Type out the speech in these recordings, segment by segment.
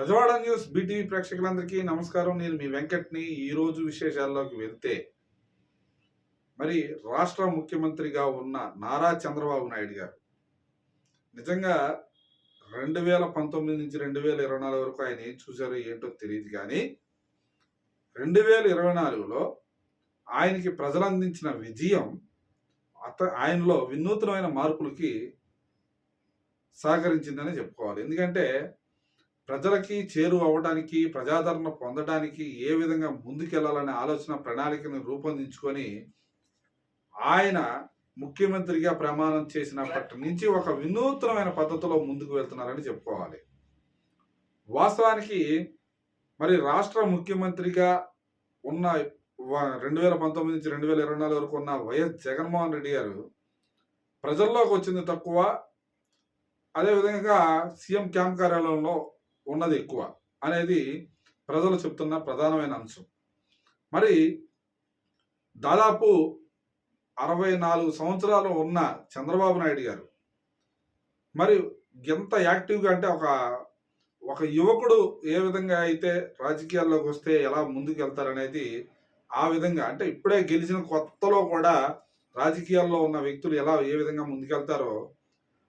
Gajawada news BTV ప్రేక్షకులందరికీ నమస్కారం. నేను మీ వెంకట్ని ఈ రోజు విశేషాల్లోకి వెళ్తే మరి రాష్ట్ర ముఖ్యమంత్రిగా ఉన్న నారా చంద్రబాబు నాయుడు గారు నిజంగా రెండు వేల పంతొమ్మిది నుంచి రెండు వేల ఇరవై నాలుగు వరకు ఆయన ఏం చూశారో ఏంటో తెలియదు కానీ రెండు వేల ఇరవై నాలుగులో ఆయనకి ప్రజలు అందించిన విజయం అత ఆయనలో వినూత్నమైన మార్పులకి సహకరించిందని చెప్పుకోవాలి. ఎందుకంటే ప్రజలకి చేరువ అవ్వడానికి ప్రజాదరణ పొందడానికి ఏ విధంగా ముందుకెళ్ళాలనే ఆలోచన ప్రణాళికను రూపొందించుకొని ఆయన ముఖ్యమంత్రిగా ప్రమాణం చేసినప్పటి నుంచి ఒక వినూత్నమైన పద్ధతిలో ముందుకు వెళ్తున్నారని చెప్పుకోవాలి. వాస్తవానికి మరి రాష్ట్ర ముఖ్యమంత్రిగా ఉన్న రెండు వేల పంతొమ్మిది నుంచి రెండు వేల ఇరవై నాలుగు వరకు ఉన్న వైఎస్ జగన్మోహన్ రెడ్డి గారు ప్రజల్లోకి వచ్చింది తక్కువ. అదేవిధంగా సీఎం క్యాంప్ కార్యాలయంలో ఉన్నది ఎక్కువ అనేది ప్రజలు చెప్తున్న ప్రధానమైన అంశం. మరి దాదాపు అరవై నాలుగు సంవత్సరాలు ఉన్న చంద్రబాబు నాయుడు గారు మరి ఎంత యాక్టివ్గా అంటే ఒక ఒక యువకుడు ఏ విధంగా అయితే రాజకీయాల్లోకి వస్తే ఎలా ముందుకు వెళ్తారనేది ఆ విధంగా అంటే ఇప్పుడే గెలిచిన కొత్తలో కూడా రాజకీయాల్లో ఉన్న వ్యక్తులు ఎలా ఏ విధంగా ముందుకెళ్తారో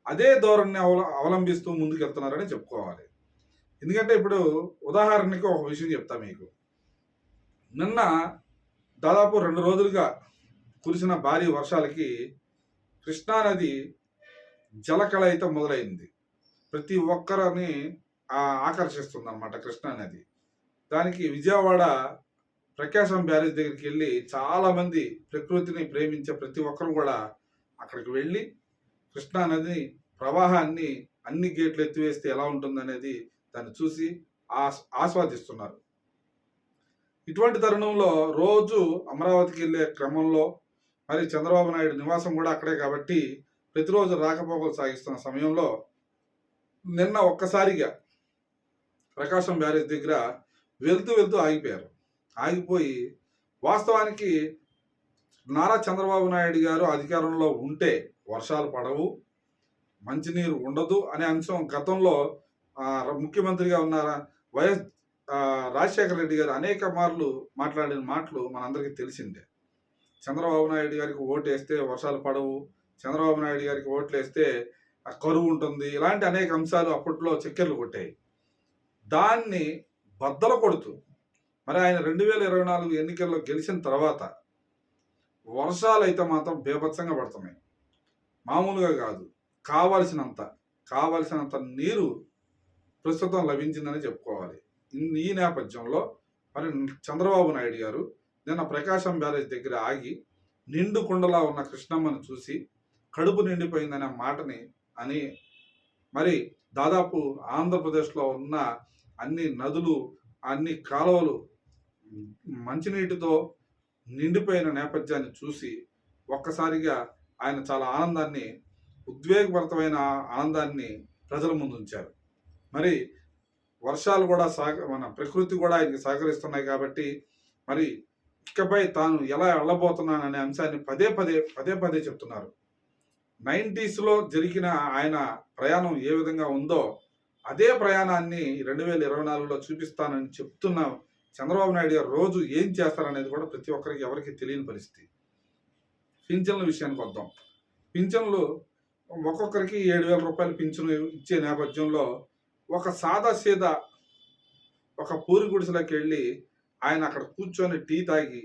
అదే ధోరణిని అవల అవలంబిస్తూ ముందుకెళ్తున్నారని చెప్పుకోవాలి. ఎందుకంటే ఇప్పుడు ఉదాహరణకి ఒక విషయం చెప్తా మీకు. నిన్న దాదాపు రెండు రోజులుగా కురిసిన భారీ వర్షాలకి కృష్ణానది జలకళ అయితే మొదలైంది. ప్రతి ఒక్కరిని ఆకర్షిస్తుంది అనమాట కృష్ణానది దానికి విజయవాడ ప్రకాశం బ్యారేజ్ దగ్గరికి వెళ్ళి చాలామంది ప్రకృతిని ప్రేమించే ప్రతి ఒక్కరు కూడా అక్కడికి వెళ్ళి కృష్ణానది ప్రవాహాన్ని అన్ని గేట్లు ఎత్తివేస్తే ఎలా ఉంటుందనేది దాన్ని చూసి ఆస్ ఆస్వాదిస్తున్నారు. ఇటువంటి తరుణంలో రోజు అమరావతికి వెళ్ళే క్రమంలో మరి చంద్రబాబు నాయుడు నివాసం కూడా అక్కడే కాబట్టి ప్రతిరోజు రాకపోకలు సాగిస్తున్న సమయంలో నిన్న ఒక్కసారిగా ప్రకాశం బ్యారేజ్ దగ్గర వెళ్తూ వెళ్తూ ఆగిపోయారు. ఆగిపోయి వాస్తవానికి నారా చంద్రబాబు నాయుడు గారు అధికారంలో ఉంటే వర్షాలు పడవు మంచినీరు ఉండదు అనే అంశం గతంలో ముఖ్యమంత్రిగా ఉన్న వైఎస్ రాజశేఖర రెడ్డి గారు అనేక మార్లు మాట్లాడిన మాటలు మనందరికీ తెలిసిందే. చంద్రబాబు నాయుడు గారికి ఓటు వేస్తే వర్షాలు పడవు. చంద్రబాబు నాయుడు గారికి ఓట్లు వేస్తే కరువు ఉంటుంది. ఇలాంటి అనేక అంశాలు అప్పట్లో చక్కెరలు కొట్టాయి. దాన్ని బద్దలు కొడుతూ మరి ఆయన రెండు వేల ఇరవై నాలుగు ఎన్నికల్లో గెలిచిన తర్వాత వర్షాలు అయితే మాత్రం బీభత్సంగా పడుతున్నాయి. మామూలుగా కాదు. కావలసినంత కావలసినంత నీరు ప్రస్తుతం లభించిందని చెప్పుకోవాలి. ఈ నేపథ్యంలో మరి చంద్రబాబు నాయుడు గారు నిన్న ప్రకాశం బ్యారేజ్ దగ్గర ఆగి నిండు కుండలా ఉన్న కృష్ణమ్మను చూసి కడుపు నిండిపోయిందనే మాటని అని మరి దాదాపు ఆంధ్రప్రదేశ్లో ఉన్న అన్ని నదులు అన్ని కాలువలు మంచినీటితో నిండిపోయిన నేపథ్యాన్ని చూసి ఒక్కసారిగా ఆయన చాలా ఆనందాన్ని ఉద్వేగభరితమైన ఆనందాన్ని ప్రజల ముందు ఉంచారు మరి వర్షాలు కూడా సహక మన ప్రకృతి కూడా ఆయనకి సహకరిస్తున్నాయి కాబట్టి మరి ఇకపై తాను ఎలా వెళ్ళబోతున్నాననే అంశాన్ని పదే పదే పదే పదే చెప్తున్నారు. నైంటీస్లో జరిగిన ఆయన ప్రయాణం ఏ విధంగా ఉందో అదే ప్రయాణాన్ని రెండు వేల ఇరవై నాలుగులో చూపిస్తానని చెప్తున్న చంద్రబాబు నాయుడు గారు రోజు ఏం చేస్తారనేది కూడా ప్రతి ఒక్కరికి ఎవరికి తెలియని పరిస్థితి. పింఛన్ల విషయానికి వద్దాం. పింఛన్లు ఒక్కొక్కరికి ఏడు వేల రూపాయలు పింఛను ఇచ్చే నేపథ్యంలో ఒక సాదా సీదా ఒక పూరి గుడిసెలోకి వెళ్ళి ఆయన అక్కడ కూర్చొని టీ తాగి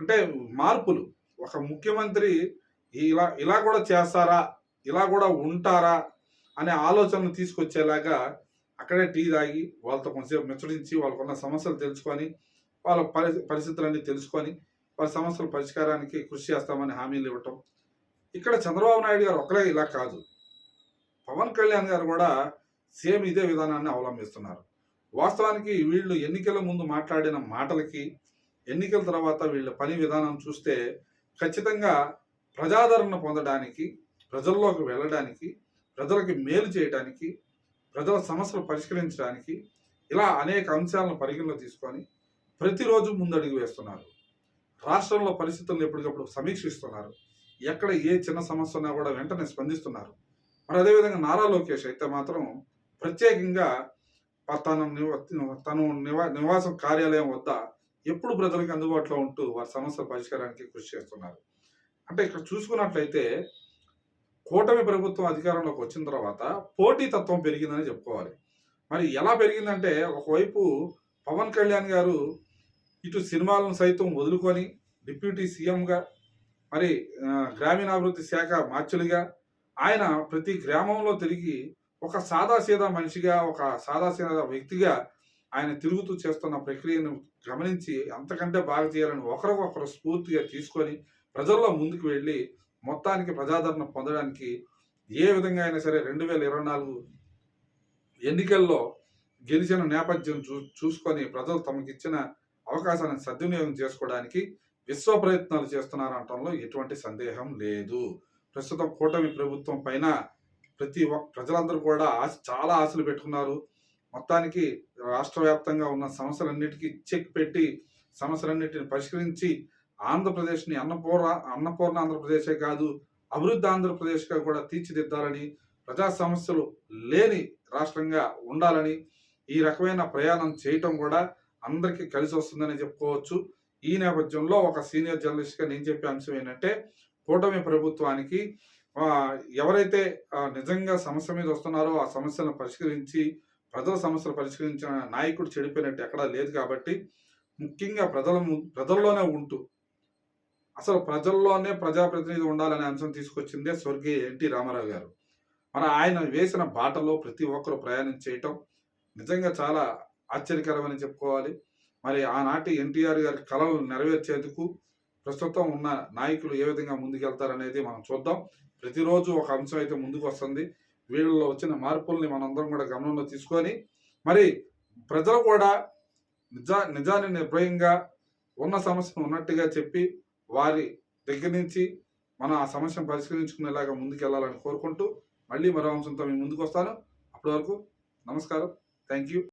అంటే మార్పులు. ఒక ముఖ్యమంత్రి ఇలా ఇలా కూడా చేస్తారా ఇలా కూడా ఉంటారా అనే ఆలోచనలు తీసుకొచ్చేలాగా అక్కడే టీ తాగి వాళ్ళతో కొంచెంసేపు మెచ్చడించి వాళ్ళకున్న సమస్యలు తెలుసుకొని వాళ్ళ పరి పరిస్థితులన్నీ తెలుసుకొని వాళ్ళ సమస్యల పరిష్కారానికి కృషి చేస్తామని హామీలు ఇవ్వటం. ఇక్కడ చంద్రబాబు నాయుడు గారు ఒకరే ఇలా కాదు. పవన్ కళ్యాణ్ గారు కూడా సేమ్ ఇదే విధానాన్ని అవలంబిస్తున్నారు. వాస్తవానికి వీళ్ళు ఎన్నికల ముందు మాట్లాడిన మాటలకి ఎన్నికల తర్వాత వీళ్ళ పని విధానం చూస్తే ఖచ్చితంగా ప్రజాదరణ పొందడానికి ప్రజల్లోకి వెళ్ళడానికి ప్రజలకి మేలు చేయడానికి ప్రజల సమస్యలు పరిష్కరించడానికి ఇలా అనేక అంశాలను పరిగణలో తీసుకొని ప్రతిరోజు ముందడుగు వేస్తున్నారు. రాష్ట్రంలో పరిస్థితులను ఎప్పటికప్పుడు సమీక్షిస్తున్నారు. ఎక్కడ ఏ చిన్న సమస్య ఉన్నా కూడా వెంటనే స్పందిస్తున్నారు. మరి అదేవిధంగా నారా లోకేష్ అయితే మాత్రం ప్రత్యేకంగా తన నివ- తను నివా నివాసం కార్యాలయం వద్ద ఎప్పుడు ప్రజలకు అందుబాటులో ఉంటూ వారి సమస్యల పరిష్కారానికి కృషి చేస్తున్నారు. అంటే ఇక్కడ చూసుకున్నట్లయితే కూటమి ప్రభుత్వం అధికారంలోకి వచ్చిన తర్వాత పోటీతత్వం పెరిగిందని చెప్పుకోవాలి. మరి ఎలా పెరిగిందంటే ఒకవైపు పవన్ కళ్యాణ్ గారు ఇటు సినిమాలను సైతం వదులుకొని డిప్యూటీ సీఎంగా మరి గ్రామీణాభివృద్ధి శాఖ మార్చులుగా ఆయన ప్రతి గ్రామంలో తిరిగి ఒక సాదాసీదా మనిషిగా ఒక సాదాసీదా వ్యక్తిగా ఆయన తిరుగుతూ చేస్తున్న ప్రక్రియను గమనించి అంతకంటే బాగా చేయాలని ఒకరికొకరు స్ఫూర్తిగా తీసుకొని ప్రజల్లో ముందుకు వెళ్ళి మొత్తానికి ప్రజాదరణ పొందడానికి ఏ విధంగా అయినా సరే రెండు వేల ఇరవై నాలుగు ఎన్నికల్లో గెలిచిన నేపథ్యం చూ చూసుకొని ప్రజలు తమకిచ్చిన అవకాశాన్ని సద్వినియోగం చేసుకోవడానికి విశ్వ ప్రయత్నాలు చేస్తున్నారు అనటంలో ఎటువంటి సందేహం లేదు. ప్రస్తుతం కూటమి ప్రభుత్వం పైన ప్రతి ఒక్క ప్రజలందరూ కూడా ఆశ చాలా ఆశలు పెట్టుకున్నారు. మొత్తానికి రాష్ట్ర వ్యాప్తంగా ఉన్న సమస్యలన్నిటికీ చెక్ పెట్టి సమస్యలన్నిటిని పరిష్కరించి ఆంధ్రప్రదేశ్ని అన్నపూర్ణ అన్నపూర్ణ ఆంధ్రప్రదేశే కాదు అభివృద్ధి ఆంధ్రప్రదేశ్గా కూడా తీర్చిదిద్దాలని ప్రజా సమస్యలు లేని రాష్ట్రంగా ఉండాలని ఈ రకమైన ప్రయాణం చేయటం కూడా అందరికీ కలిసి వస్తుందని చెప్పుకోవచ్చు. ఈ నేపథ్యంలో ఒక సీనియర్ జర్నలిస్ట్గా నేను చెప్పే అంశం ఏంటంటే కూటమి ప్రభుత్వానికి ఎవరైతే నిజంగా సమస్య మీద వస్తున్నారో ఆ సమస్యలను పరిష్కరించి ప్రజల సమస్యలు పరిష్కరించిన నాయకుడు చెడిపోయినట్టు ఎక్కడా లేదు కాబట్టి ముఖ్యంగా ప్రజల ప్రజల్లోనే ఉంటూ అసలు ప్రజల్లోనే ప్రజాప్రతినిధి ఉండాలనే అంశం తీసుకొచ్చిందే స్వర్గీయ ఎన్టీ రామారావు గారు. మన ఆయన వేసిన బాటలో ప్రతి ఒక్కరు ప్రయాణం చేయటం నిజంగా చాలా ఆశ్చర్యకరమని చెప్పుకోవాలి. మరి ఆనాటి ఎన్టీఆర్ గారి కళలు నెరవేర్చేందుకు ప్రస్తుతం ఉన్న నాయకులు ఏ విధంగా ముందుకెళ్తారనేది మనం చూద్దాం. ప్రతిరోజు ఒక అంశం అయితే ముందుకు వస్తుంది. వీళ్ళలో వచ్చిన మార్పుల్ని మనందరం కూడా గమనంలో తీసుకొని మరి ప్రజలు కూడా నిజా నిజాన్ని నిర్భయంగా ఉన్న సమస్యను ఉన్నట్టుగా చెప్పి వారి దగ్గర నుంచి మనం ఆ సమస్యను పరిష్కరించుకునేలాగా ముందుకెళ్ళాలని కోరుకుంటూ మళ్ళీ మరో అంశంతో మేము ముందుకు వస్తాను. అప్పటి వరకు నమస్కారం. Thank you